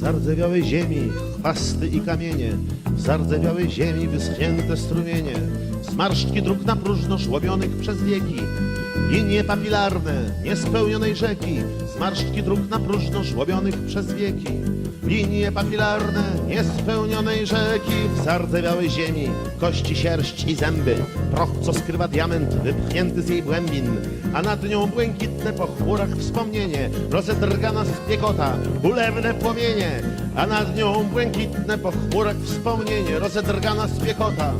zardzewiałej ziemi chwasty i kamienie, w zardzewiałej ziemi wyschnięte strumienie, zmarszczki dróg na próżno szłowionych przez wieki, linie papilarne niespełnionej rzeki, zmarszczki dróg na próżno żłobionych przez wieki, linie papilarne niespełnionej rzeki, w zardzewiałej ziemi, kości, sierść i zęby, proch, co skrywa diament wypchnięty z jej głębin, a nad nią błękitne po chmurach wspomnienie, rozedrgana spiekota, ulewne płomienie, a nad nią błękitne po chmurach wspomnienie, rozedrgana spiekota,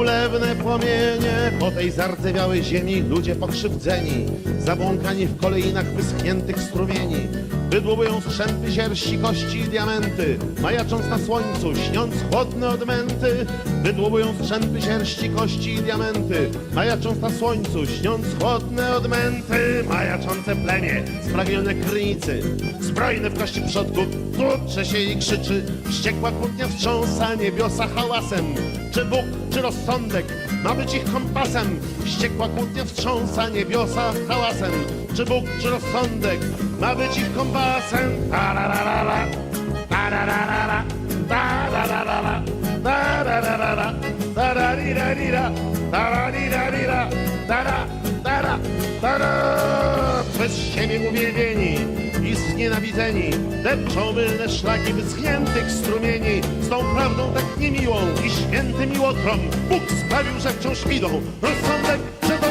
ulewne płomienie, po tej zardzewiałej ziemi ludzie pokrzywdzeni, zabłąkani w kolejnach wyschniętych strumieni, wydłubują strzępy sierści, kości i diamenty, majacząc na słońcu, śniąc chłodne odmęty, wydłubują strzępy sierści, kości i diamenty, majacząc na słońcu, śniąc chłodne odmęty, majaczące plemię, spragnione krynicy, zbrojne w kości przodków, tłucze się i krzyczy, wściekła kłótnia wstrząsa niebiosa hałasem, czy Bóg, czy rozsądek ma być ich kompasem, wściekła kłótnia wstrząsa niebiosa hałasem, czy Bóg, czy rozsądek ma być ich kompasem, tararara, tararara, tararara, tararara, tararirarira, tararirarira, tara, tara, tara. Przez ziemię uwielbieni i znienawidzeni. Depczą mylne szlaki wyschniętych strumieni. Z tą prawdą tak niemiłą i świętym miłotrom Bóg sprawił, że wciąż idą. Rozsądek przez